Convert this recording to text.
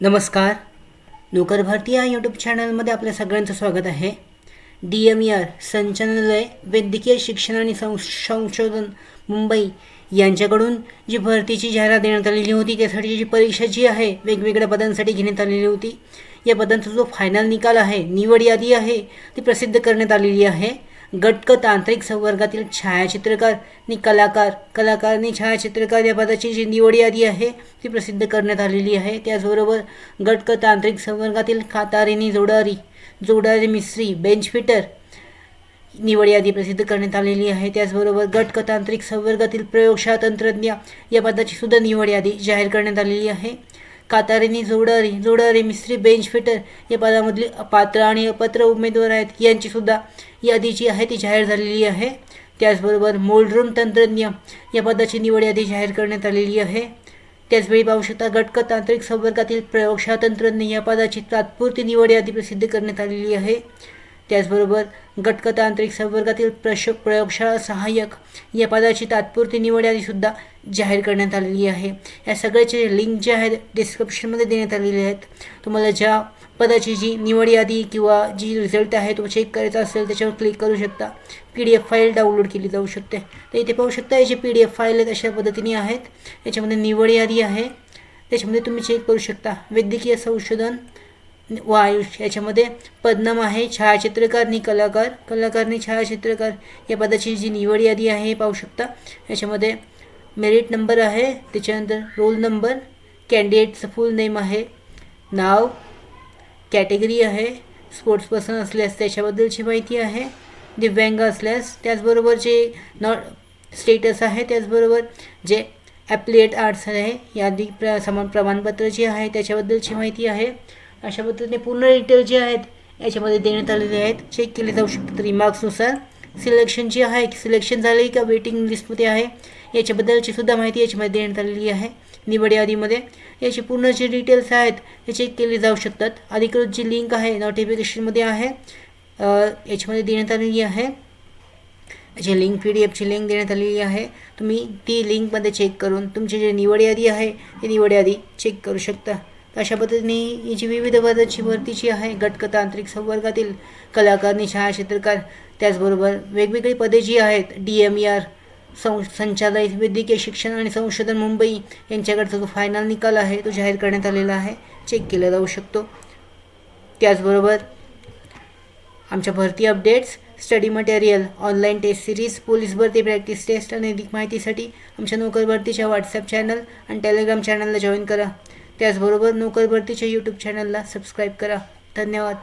नमस्कार. नोकर भारती या यूट्यूब चॅनलमध्ये आपल्या सगळ्यांचं स्वागत आहे. डी एम ई आर संचालनालय वैद्यकीय शिक्षण आणि संशोधन मुंबई यांच्याकडून जी भरतीची जाहिरात देण्यात आलेली होती त्यासाठी जी परीक्षा जी आहे वेगवेगळ्या पदांसाठी घेण्यात आलेली होती. या पदांचा जो फायनल निकाल आहे निवड यादी आहे ती प्रसिद्ध करण्यात आलेली आहे. गटक तांत्रिक संवर्गातील छायाचित्रकार आणि कलाकार कलाकार आणि छायाचित्रकार या पदाची जी निवड यादी आहे ती प्रसिद्ध करण्यात आलेली आहे. त्याचबरोबर गटक तांत्रिक संवर्गातील खातारिनी जोडारी जोडारी मिस्त्री बेंच फिटर निवड यादी प्रसिद्ध करण्यात आलेली आहे. त्याचबरोबर गटक तांत्रिक संवर्गातील प्रयोगशाळा तंत्रज्ञ या पदाची सुद्धा निवड यादी जाहीर करण्यात आलेली आहे. कातारिनी जोडारी जोडारी मिस्त्री बेंच फिटर या पदामधली पात्र आणि अपात्र उमेदवार आहेत. यांची सुद्धा यादी जी आहे ती जाहीर झालेली आहे. त्याचबरोबर मोल्ड्रूम तंत्रज्ञ या पदाची निवड यादी जाहीर करण्यात आलेली आहे. त्याचवेळी पाहू शकता गटक तांत्रिक संवर्गातील प्रयोगशाळा तंत्रज्ञ या पदाची तात्पुरती निवड यादी प्रसिद्ध करण्यात आलेली आहे. त्याचबरोबर गटकतांत्रिक संवर्गातील प्रश प्रयोगशाळा सहाय्यक या पदाची तात्पुरती निवड यादीसुद्धा जाहीर करण्यात आलेली आहे. या सगळ्याचे लिंक जे आहेत डिस्क्रिप्शनमध्ये देण्यात आलेले आहेत. तुम्हाला ज्या पदाची जी निवड यादी किंवा जी रिझल्ट आहे तो चेक करायचा असेल त्याच्यावर क्लिक करू शकता. P D F file download केली जाऊ शकते. तर इथे पाहू शकता याची पी डी एफ फाईल आहेत अशा पद्धतीने आहेत. याच्यामध्ये निवड यादी आहे. त्याच्यामध्ये तुम्ही चेक करू शकता. वैद्यकीय संशोधन व आयुष याच्यामध्ये पद्नम आहे छायाचित्रकार आणि कलाकार. कलाकार आणि छायाचित्रकार या पदाची जी निवड यादी आहे हे पाहू शकता. याच्यामध्ये मेरिट नंबर आहे त्याच्यानंतर रोल नंबर कॅन्डिडेटचं फुल नेम आहे नाव कॅटेगरी आहे स्पोर्ट्स पर्सन असल्यास त्याच्याबद्दलची माहिती आहे दिव्यांग असल्यास त्याचबरोबर जे नॉट स्टेटस आहे त्याचबरोबर जे ॲप्लिएट आर्ट्स आहे यादी प्र समान प्रमाणपत्र जे आहे त्याच्याबद्दलची माहिती आहे. अशा पद्धतीने पूर्ण डिटेल जे आहेत याच्यामध्ये देण्यात आलेले आहेत. चेक केले जाऊ शकतात रिमार्क्सनुसार सिलेक्शन जे आहे सिलेक्शन झाले का वेटिंग लिस्टमध्ये आहे याच्याबद्दलची सुद्धा माहिती याच्यामध्ये देण्यात आलेली आहे. निवड यादीमध्ये. याचे पूर्ण जे डिटेल्स आहेत हे चेक केले जाऊ शकतात. अधिकृत जी लिंक आहे नोटिफिकेशनमध्ये आहे याच्यामध्ये देण्यात आलेली आहे. याची लिंक पी डी एफची लिंक देण्यात आलेली आहे तुम्ही ती लिंकमध्ये चेक करून तुमची जी निवड यादी आहे ती निवड यादी चेक करू शकता. अशा पद्धतीने ही जी विविध पदाची भरतीची आहे गटकतांत्रिक संवर्गातील कलाकार आणि छायाचित्रकार त्याचबरोबर वेगवेगळी पदे जी आहेत डी एम ई आर सं संचालय वैद्यकीय शिक्षण आणि संशोधन मुंबई यांच्याकडचा जो फायनल निकाल आहे तो जाहीर करण्यात आलेला आहे. चेक केला जाऊ शकतो. त्याचबरोबर आमच्या भरती updates study material online test series police भरती प्रॅक्टिस टेस्ट आणि अधिक माहितीसाठी आमच्या नोकर भरतीच्या व्हॉट्सअप चॅनल आणि टेलिग्राम चॅनलला जॉईन करा. त्याचबरोबर नोकर भरतीच्या यूट्यूब चॅनलला सबस्क्राईब करा. धन्यवाद.